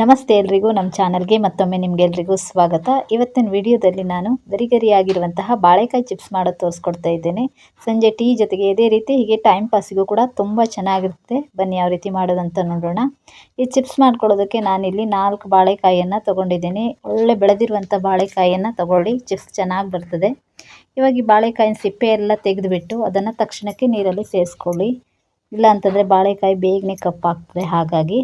ನಮಸ್ತೆ ಎಲ್ರಿಗೂ, ನಮ್ಮ ಚಾನಲ್ಗೆ ಮತ್ತೊಮ್ಮೆ ನಿಮಗೆಲ್ರಿಗೂ ಸ್ವಾಗತ. ಇವತ್ತಿನ ವಿಡಿಯೋದಲ್ಲಿ ನಾನು ಗರಿ ಗರಿಯಾಗಿರುವಂತಹ ಬಾಳೆಕಾಯಿ ಚಿಪ್ಸ್ ಮಾಡೋದು ತೋರಿಸ್ಕೊಡ್ತಾ ಇದ್ದೇನೆ. ಸಂಜೆ ಟೀ ಜೊತೆಗೆ ಇದೇ ರೀತಿ ಹೀಗೆ ಟೈಮ್ ಪಾಸಿಗೂ ಕೂಡ ತುಂಬ ಚೆನ್ನಾಗಿರುತ್ತೆ. ಬನ್ನಿ ಯಾವ ರೀತಿ ಮಾಡೋದಂತ ನೋಡೋಣ. ಈ ಚಿಪ್ಸ್ ಮಾಡ್ಕೊಳ್ಳೋದಕ್ಕೆ ನಾನಿಲ್ಲಿ ನಾಲ್ಕು ಬಾಳೆಕಾಯಿಯನ್ನು ತೊಗೊಂಡಿದ್ದೀನಿ. ಒಳ್ಳೆ ಬೆಳೆದಿರುವಂಥ ಬಾಳೆಕಾಯಿಯನ್ನು ತಗೊಳ್ಳಿ, ಚಿಪ್ಸ್ ಚೆನ್ನಾಗಿ ಬರ್ತದೆ. ಇವಾಗ ಈ ಬಾಳೆಕಾಯಿನ ಸಿಪ್ಪೆ ಎಲ್ಲ ತೆಗೆದುಬಿಟ್ಟು ಅದನ್ನು ತಕ್ಷಣಕ್ಕೆ ನೀರಲ್ಲಿ ಸೇರಿಸ್ಕೊಳ್ಳಿ. ಇಲ್ಲ ಅಂತಂದರೆ ಬಾಳೆಕಾಯಿ ಬೇಗನೆ ಕಪ್ಪಾಗ್ತದೆ ಹಾಗಾಗಿ.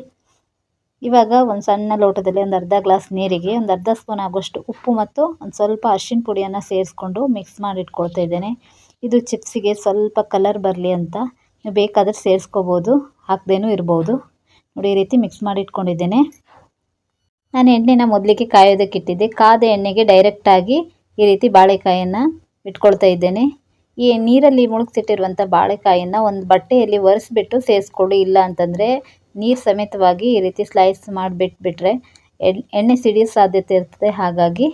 ಇವಾಗ ಒಂದು ಸಣ್ಣ ಲೋಟದಲ್ಲಿ ಒಂದು ಅರ್ಧ ಗ್ಲಾಸ್ ನೀರಿಗೆ, ಒಂದು ಅರ್ಧ ಸ್ಪೂನ್ ಆಗೋಷ್ಟು ಉಪ್ಪು ಮತ್ತು ಒಂದು ಸ್ವಲ್ಪ ಅರಿಶಿನ ಪುಡಿಯನ್ನು ಸೇರಿಸ್ಕೊಂಡು ಮಿಕ್ಸ್ ಮಾಡಿ ಇಟ್ಕೊಳ್ತಾ ಇದ್ದೇನೆ. ಇದು ಚಿಪ್ಸಿಗೆ ಸ್ವಲ್ಪ ಕಲರ್ ಬರಲಿ ಅಂತ. ನೀವು ಬೇಕಾದರೆ ಸೇರಿಸ್ಕೋಬೋದು, ಹಾಕದೇನೂ ಇರ್ಬೋದು. ನೋಡಿ, ಈ ರೀತಿ ಮಿಕ್ಸ್ ಮಾಡಿ ಇಟ್ಕೊಂಡಿದ್ದೇನೆ. ನಾನು ಎಣ್ಣೆನ ಮೊದಲಿಗೆ ಕಾಯೋದಕ್ಕೆ ಇಟ್ಟಿದ್ದೆ. ಕಾದ ಎಣ್ಣೆಗೆ ಡೈರೆಕ್ಟಾಗಿ ಈ ರೀತಿ ಬಾಳೆಕಾಯನ್ನು ಇಟ್ಕೊಳ್ತಾ ಇದ್ದೇನೆ. ಈ ನೀರಲ್ಲಿ ಮುಳುಗ್ತಿಟ್ಟಿರುವಂಥ ಬಾಳೆಕಾಯಿಯನ್ನು ಒಂದು ಬಟ್ಟೆಯಲ್ಲಿ ಒರೆಸ್ಬಿಟ್ಟು ಸೇರಿಸ್ಕೊಳ್ಳಿ, ಇಲ್ಲ ಅಂತಂದರೆ ನೀರು ಸಮೇತವಾಗಿ ಈ ರೀತಿ ಸ್ಲೈಸ್ ಮಾಡಿಬಿಟ್ಬಿಟ್ರೆ ಎಣ್ಣೆ ಸಿಡಿಯೋ ಸಾಧ್ಯತೆ ಇರ್ತದೆ. ಹಾಗಾಗಿ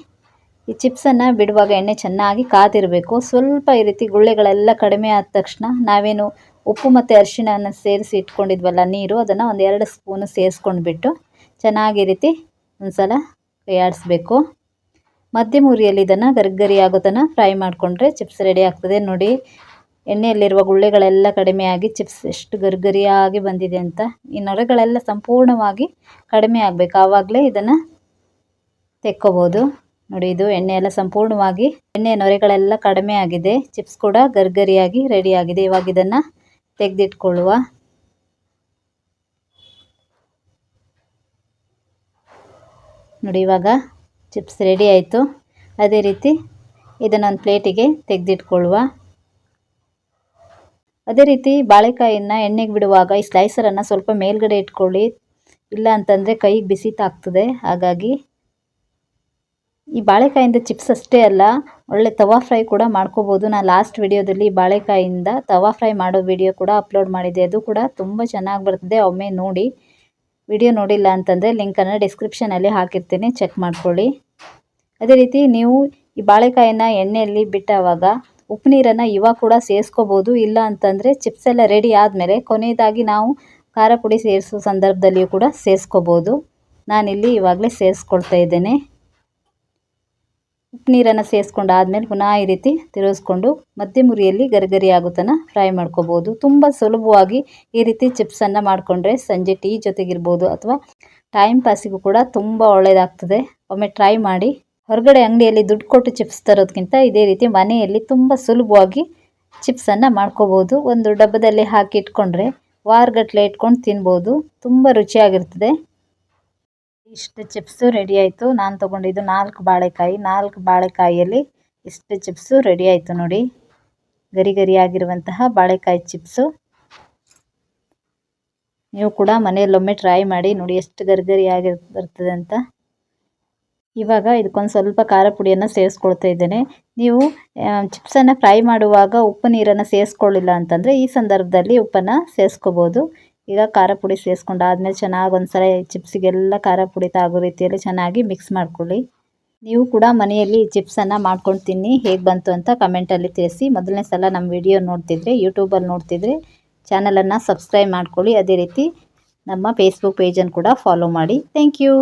ಈ ಚಿಪ್ಸನ್ನು ಬಿಡುವಾಗ ಎಣ್ಣೆ ಚೆನ್ನಾಗಿ ಕಾದಿರಬೇಕು. ಸ್ವಲ್ಪ ಈ ರೀತಿ ಗುಳ್ಳೆಗಳೆಲ್ಲ ಕಡಿಮೆ ಆದ ತಕ್ಷಣ ನಾವೇನು ಉಪ್ಪು ಮತ್ತು ಅರಿಶಿಣನ ಸೇರಿಸಿ ಇಟ್ಕೊಂಡಿದ್ವಲ್ಲ ನೀರು, ಅದನ್ನು ಒಂದು ಎರಡು ಸ್ಪೂನು ಸೇರಿಸ್ಕೊಂಡ್ಬಿಟ್ಟು ಚೆನ್ನಾಗಿ ರೀತಿ ಒಂದು ಸಲ ಕೈಯಾಡಿಸ್ಬೇಕು ಮಧ್ಯಮ ಉರಿಯಲ್ಲಿ ಇದನ್ನು ಗರಿಗರಿ ತನಕ ಫ್ರೈ ಮಾಡಿಕೊಂಡ್ರೆ ಚಿಪ್ಸ್ ರೆಡಿ ಆಗ್ತದೆ. ನೋಡಿ ಎಣ್ಣೆಯಲ್ಲಿರುವ ಗುಳ್ಳೆಗಳೆಲ್ಲ ಕಡಿಮೆಯಾಗಿ ಚಿಪ್ಸ್ ಎಷ್ಟು ಗರ್ಗರಿಯಾಗಿ ಬಂದಿದೆ ಅಂತ ಈ ನೊರೆಗಳೆಲ್ಲ ಸಂಪೂರ್ಣವಾಗಿ ಕಡಿಮೆ ಆಗಬೇಕು. ಆವಾಗಲೇ ಇದನ್ನು ತೆಕ್ಕೋಬೋದು. ನೋಡಿ, ಇದು ಎಣ್ಣೆ ಎಲ್ಲ ಸಂಪೂರ್ಣವಾಗಿ ಎಣ್ಣೆ ನೊರೆಗಳೆಲ್ಲ ಕಡಿಮೆ ಆಗಿದೆ. ಚಿಪ್ಸ್ ಕೂಡ ಗರ್ಗರಿಯಾಗಿ ರೆಡಿ ಆಗಿದೆ. ಇವಾಗ ಇದನ್ನು ತೆಗೆದಿಟ್ಕೊಳ್ಳುವ. ನೋಡಿ, ಇವಾಗ ಚಿಪ್ಸ್ ರೆಡಿ ಆಯಿತು. ಅದೇ ರೀತಿ ಇದನ್ನೊಂದು ಪ್ಲೇಟಿಗೆ ತೆಗೆದಿಟ್ಕೊಳ್ಳುವ. ಅದೇ ರೀತಿ ಬಾಳೆಕಾಯಿಯನ್ನು ಎಣ್ಣೆಗೆ ಬಿಡುವಾಗ ಈ ಸ್ಲೈಸರನ್ನು ಸ್ವಲ್ಪ ಮೇಲ್ಗಡೆ ಇಟ್ಕೊಳ್ಳಿ. ಇಲ್ಲ ಅಂತಂದರೆ ಕೈಗೆ ಬಿಸಿ ತಾಗ್ತದೆ. ಹಾಗಾಗಿ ಈ ಬಾಳೆಕಾಯಿಂದ ಚಿಪ್ಸ್ ಅಷ್ಟೇ ಅಲ್ಲ, ಒಳ್ಳೆ ತವಾ ಫ್ರೈ ಕೂಡ ಮಾಡ್ಕೋಬೋದು. ನಾನು ಲಾಸ್ಟ್ ವಿಡಿಯೋದಲ್ಲಿ ಬಾಳೆಕಾಯಿಂದ ತವಾ ಫ್ರೈ ಮಾಡೋ ವಿಡಿಯೋ ಕೂಡ ಅಪ್ಲೋಡ್ ಮಾಡಿದೆ ಅದು ಕೂಡ ತುಂಬ ಚೆನ್ನಾಗಿ ಬರ್ತದೆ, ಒಮ್ಮೆ ನೋಡಿ. ವಿಡಿಯೋ ನೋಡಿಲ್ಲ ಅಂತಂದರೆ ಲಿಂಕನ್ನು ಡಿಸ್ಕ್ರಿಪ್ಷನಲ್ಲಿ ಹಾಕಿರ್ತೀನಿ ಚೆಕ್ ಮಾಡ್ಕೊಳ್ಳಿ. ಅದೇ ರೀತಿ ನೀವು ಈ ಬಾಳೆಕಾಯಿನ ಎಣ್ಣೆಯಲ್ಲಿ ಬಿಟ್ಟಾವಾಗ ಉಪ್ಪು ನೀರನ್ನು ಇವಾಗ ಕೂಡ ಸೇರಿಸ್ಕೋಬೋದು. ಇಲ್ಲ ಅಂತಂದರೆ ಚಿಪ್ಸ್ ಎಲ್ಲ ರೆಡಿ ಆದಮೇಲೆ ಕೊನೆಯದಾಗಿ ನಾವು ಖಾರ ಪುಡಿ ಸೇರಿಸೋ ಸಂದರ್ಭದಲ್ಲಿಯೂ ಕೂಡ ಸೇರಿಸ್ಕೋಬೋದು. ನಾನಿಲ್ಲಿ ಇವಾಗಲೇ ಸೇರಿಸ್ಕೊಳ್ತಾ ಇದ್ದೇನೆ. ಉಪ್ಪು ನೀರನ್ನು ಸೇರಿಸ್ಕೊಂಡು ಆದಮೇಲೆ ಪುನಃ ಈ ರೀತಿ ತಿರುಗಿಸ್ಕೊಂಡು ಮಧ್ಯ ಮುರಿಯಲ್ಲಿ ಗರಿಗರಿ ಆಗುತ್ತಾನೆ ಫ್ರೈ ಮಾಡ್ಕೋಬೋದು. ತುಂಬ ಸುಲಭವಾಗಿ ಈ ರೀತಿ ಚಿಪ್ಸನ್ನು ಮಾಡಿಕೊಂಡ್ರೆ ಸಂಜೆ ಟೀ ಜೊತೆಗಿರ್ಬೋದು ಅಥವಾ ಟೈಮ್ ಪಾಸಿಗೂ ಕೂಡ ತುಂಬ ಒಳ್ಳೆಯದಾಗ್ತದೆ ಒಮ್ಮೆ ಟ್ರೈ ಮಾಡಿ ಹೊರಗಡೆ ಅಂಗಡಿಯಲ್ಲಿ ದುಡ್ಡು ಕೊಟ್ಟು ಚಿಪ್ಸ್ ತರೋದಕ್ಕಿಂತ ಇದೇ ರೀತಿ ಮನೆಯಲ್ಲಿ ತುಂಬ ಸುಲಭವಾಗಿ ಚಿಪ್ಸನ್ನು ಮಾಡ್ಕೋಬೋದು ಒಂದು ಡಬ್ಬದಲ್ಲಿ ಹಾಕಿ ಇಟ್ಕೊಂಡ್ರೆ ವಾರಗಟ್ಟಲೆ ಇಟ್ಕೊಂಡು ತಿನ್ಬೋದು. ತುಂಬ ರುಚಿಯಾಗಿರ್ತದೆ. ಇಷ್ಟು ಚಿಪ್ಸು ರೆಡಿ ಆಯಿತು. ನಾನು ತೊಗೊಂಡಿದ್ದು ನಾಲ್ಕು ಬಾಳೆಕಾಯಿ. ನಾಲ್ಕು ಬಾಳೆಕಾಯಿಯಲ್ಲಿ ಇಷ್ಟು ಚಿಪ್ಸು ರೆಡಿ ಆಯಿತು ನೋಡಿ. ಗರಿ ಗರಿಯಾಗಿರುವಂತಹ ಬಾಳೆಕಾಯಿ ಚಿಪ್ಸು ನೀವು ಕೂಡ ಮನೆಯಲ್ಲೊಮ್ಮೆ ಟ್ರೈ ಮಾಡಿ ನೋಡಿ ಎಷ್ಟು ಗರಿ ಗರಿಯಾಗಿ ಬರ್ತದೆ ಅಂತ. ಇವಾಗ ಇದಕ್ಕೊಂದು ಸ್ವಲ್ಪ ಖಾರ ಪುಡಿಯನ್ನು ಸೇರಿಸ್ಕೊಳ್ತಾ ಇದ್ದೇನೆ. ನೀವು ಚಿಪ್ಸನ್ನು ಫ್ರೈ ಮಾಡುವಾಗ ಉಪ್ಪು ನೀರನ್ನು ಸೇರಿಸ್ಕೊಳ್ಳಿಲ್ಲ ಅಂತಂದರೆ ಈ ಸಂದರ್ಭದಲ್ಲಿ ಉಪ್ಪನ್ನು ಸೇರಿಸ್ಕೋಬೋದು. ಈಗ ಖಾರ ಪುಡಿ ಸೇರಿಸ್ಕೊಂಡಾದ್ಮೇಲೆ ಚೆನ್ನಾಗಿ ಒಂದು ಸಲ ಚಿಪ್ಸಿಗೆಲ್ಲ ಖಾರ ಪುಡಿ ತಾಗೋ ರೀತಿಯಲ್ಲಿ ಚೆನ್ನಾಗಿ ಮಿಕ್ಸ್ ಮಾಡ್ಕೊಳ್ಳಿ. ನೀವು ಕೂಡ ಮನೆಯಲ್ಲಿ ಚಿಪ್ಸನ್ನು ಮಾಡ್ಕೊಂಡು ತಿನ್ನಿ, ಹೇಗೆ ಬಂತು ಅಂತ ಕಮೆಂಟಲ್ಲಿ ತಿಳಿಸಿ. ಮೊದಲನೇ ಸಲ ನಮ್ಮ ವಿಡಿಯೋ ನೋಡ್ತಿದ್ರೆ ಯೂಟ್ಯೂಬಲ್ಲಿ ನೋಡ್ತಿದ್ರೆ ಚಾನಲನ್ನು ಸಬ್ಸ್ಕ್ರೈಬ್ ಮಾಡ್ಕೊಳ್ಳಿ. ಅದೇ ರೀತಿ ನಮ್ಮ ಫೇಸ್ಬುಕ್ ಪೇಜನ್ನು ಕೂಡ ಫಾಲೋ ಮಾಡಿ. Thank you